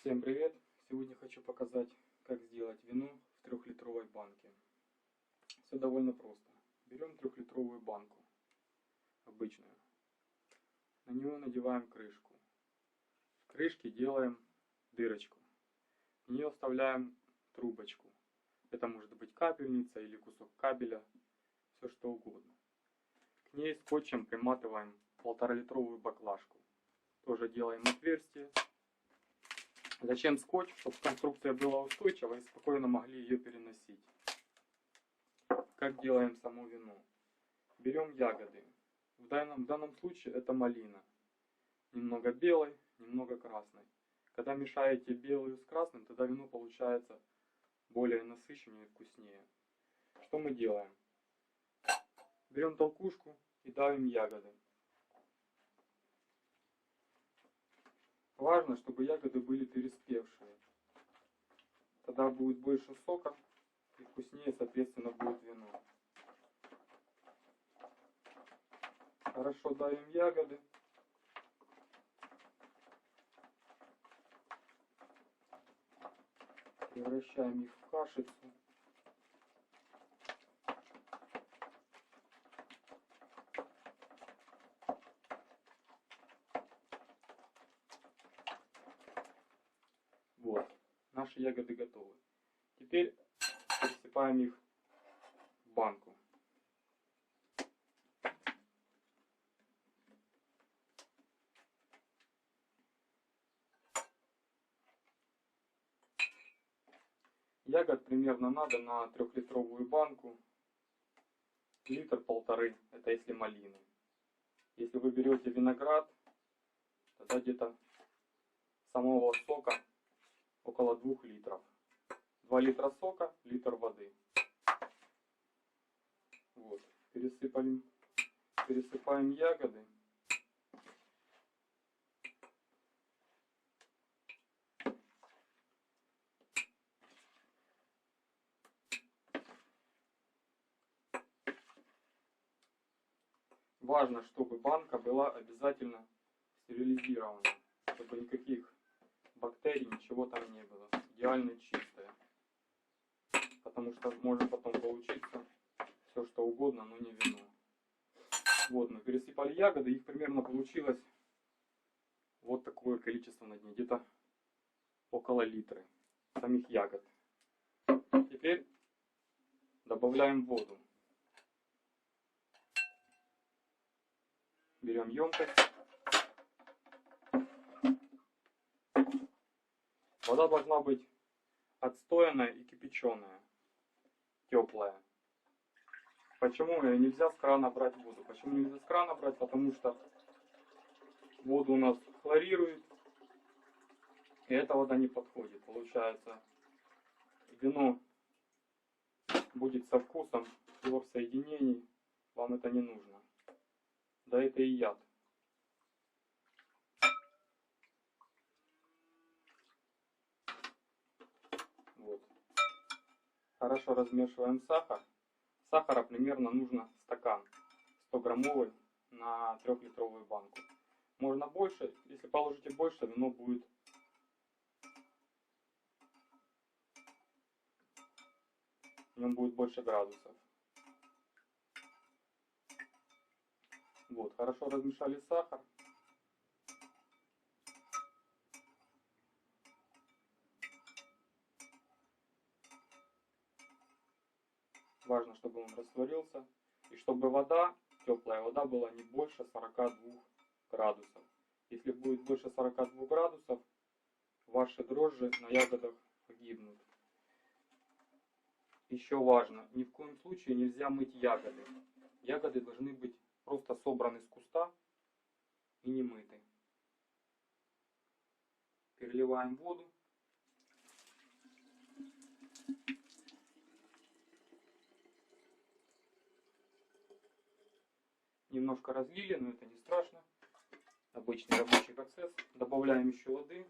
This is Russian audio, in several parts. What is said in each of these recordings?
Всем привет! Сегодня хочу показать, как сделать вино в трехлитровой банке. Все довольно просто. Берем трехлитровую банку, обычную. На нее надеваем крышку. В крышке делаем дырочку. В нее вставляем трубочку. Это может быть капельница или кусок кабеля, все что угодно. К ней скотчем приматываем полторалитровую баклажку. Тоже делаем отверстие Зачем скотч? Чтобы конструкция была устойчива и спокойно могли ее переносить. Как делаем само вино? Берем ягоды. В данном, в данном случае это малина. Немного белой, немного красной. Когда мешаете белую с красным, тогда вино получается более насыщеннее и вкуснее. Что мы делаем? Берем толкушку и давим ягоды. Важно, чтобы ягоды были переспевшие. Тогда будет больше сока и вкуснее, соответственно, будет вино. Хорошо давим ягоды. Превращаем их в кашицу. Вот, наши ягоды готовы. Теперь пересыпаем их в банку. Ягод примерно надо на трехлитровую банку. Литр-полторы, это если малины. Если вы берете виноград, тогда где-то самого сока около 2 литров. 2 литра сока, литр воды. Вот. Пересыпаем, пересыпаем ягоды. Важно, чтобы банка была обязательно стерилизирована, чтобы никаких бактерий, ничего там не было. Идеально чистая. Потому что может потом получиться все что угодно, но не вино. Вот, мы пересыпали ягоды, их примерно получилось вот такое количество на дне, где-то около литра самих ягод. Теперь добавляем воду. Берем емкость. Вода должна быть отстоянная и кипяченая, теплая. Почему нельзя с крана брать воду? Почему нельзя с крана брать? Потому что воду у нас хлорирует, и эта вода не подходит. Получается, вино будет со вкусом его соединений, вам это не нужно. Да это и яд. Хорошо размешиваем сахар. Сахара примерно нужно стакан 100 граммовый на 3-литровую банку. Можно больше, если положите больше, вино будет в нем будет больше градусов. Вот, хорошо размешали сахар. Важно, чтобы он растворился. И чтобы вода, теплая вода была не больше 42 градусов. Если будет больше 42 градусов, ваши дрожжи на ягодах погибнут. Еще важно, ни в коем случае нельзя мыть ягоды. Ягоды должны быть просто собраны с куста и не мыты. Переливаем воду. Немножко разлили, но это не страшно. Обычный рабочий процесс. Добавляем еще воды.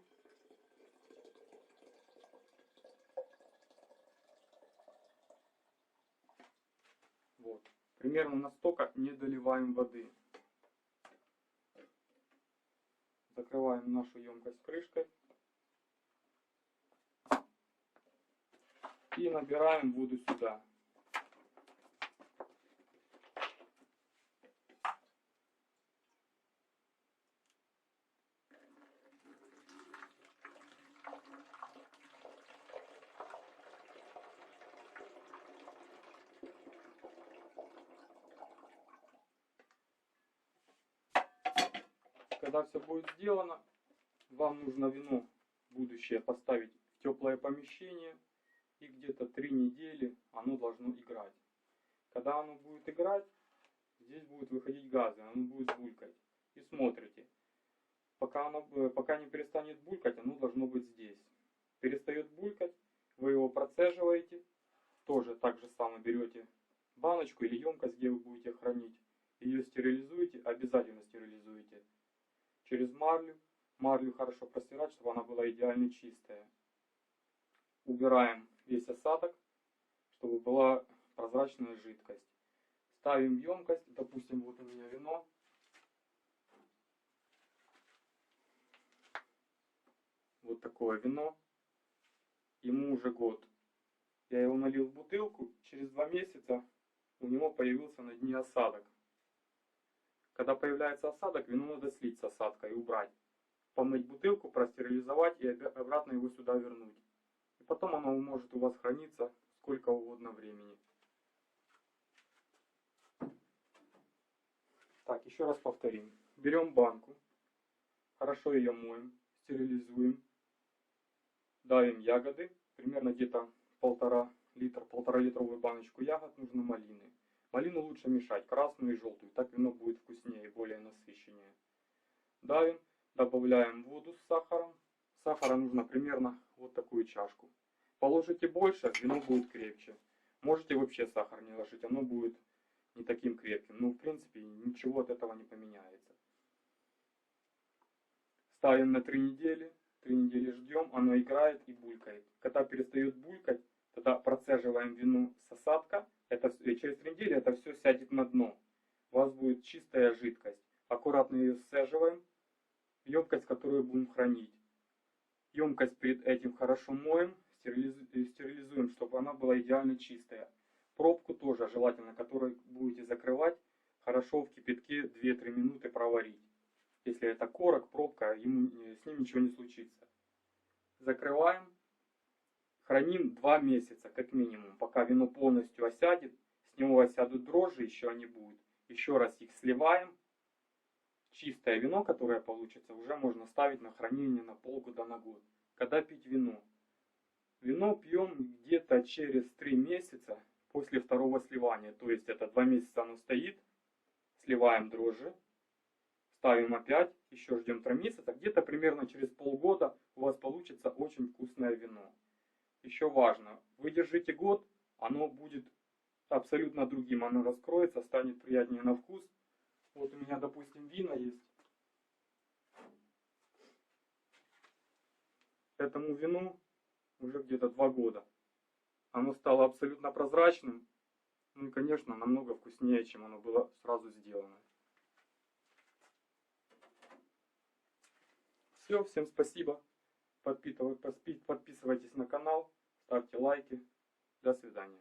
Вот. Примерно настолько не доливаем воды. Закрываем нашу емкость крышкой. И набираем воду сюда. Когда все будет сделано, вам нужно вино будущее поставить в теплое помещение и где-то три недели оно должно играть. Когда оно будет играть, здесь будут выходить газы, оно будет булькать. И смотрите, пока, оно, э, пока не перестанет булькать, оно должно быть здесь. Перестает булькать, вы его процеживаете, тоже так же самое берете баночку или емкость, где вы будете хранить, ее стерилизуете, обязательно стерилизуете через марлю. Марлю хорошо простирать, чтобы она была идеально чистая. Убираем весь осадок, чтобы была прозрачная жидкость. Ставим емкость, допустим, вот у меня вино. Вот такое вино. Ему уже год. Я его налил в бутылку, через два месяца у него появился на дне осадок. Когда появляется осадок, вино надо слить с осадкой и убрать. Помыть бутылку, простерилизовать и обратно его сюда вернуть. И потом оно может у вас храниться сколько угодно времени. Так, еще раз повторим. Берем банку, хорошо ее моем, стерилизуем, давим ягоды, примерно где-то полтора литра, полтора литровую баночку ягод нужно малины. Малину лучше мешать, красную и желтую, так вино будет вкуснее. Давим, добавляем воду с сахаром. Сахара нужно примерно вот такую чашку. Положите больше, вино будет крепче. Можете вообще сахар не ложить, оно будет не таким крепким. Ну, в принципе, ничего от этого не поменяется. Ставим на 3 недели. 3 недели ждем, оно играет и булькает. Когда перестает булькать, тогда процеживаем вино с осадка это, через три недели это все сядет на дно. У вас будет чистая жидкость. Аккуратно ее сцеживаем. Емкость, которую будем хранить. Емкость перед этим хорошо моем, стерилизуем, чтобы она была идеально чистая. Пробку тоже желательно, которую будете закрывать, хорошо в кипятке 2-3 минуты проварить. Если это корок, пробка, ему, с ним ничего не случится. Закрываем Храним 2 месяца, как минимум, пока вино полностью осядет. С него осядут дрожжи, еще они будут. Еще раз их сливаем. Чистое вино, которое получится, уже можно ставить на хранение на полгода на год. Когда пить вино? Вино пьем где-то через 3 месяца после второго сливания. То есть это 2 месяца оно стоит, сливаем дрожжи, ставим опять, еще ждем 3 месяца. Где-то примерно через полгода у вас получится очень вкусное вино еще важно, вы держите год, оно будет абсолютно другим, оно раскроется, станет приятнее на вкус. Вот у меня, допустим, вина есть. Этому вину уже где-то два года. Оно стало абсолютно прозрачным. Ну и, конечно, намного вкуснее, чем оно было сразу сделано. Все, всем спасибо подписывайтесь на канал, ставьте лайки. До свидания.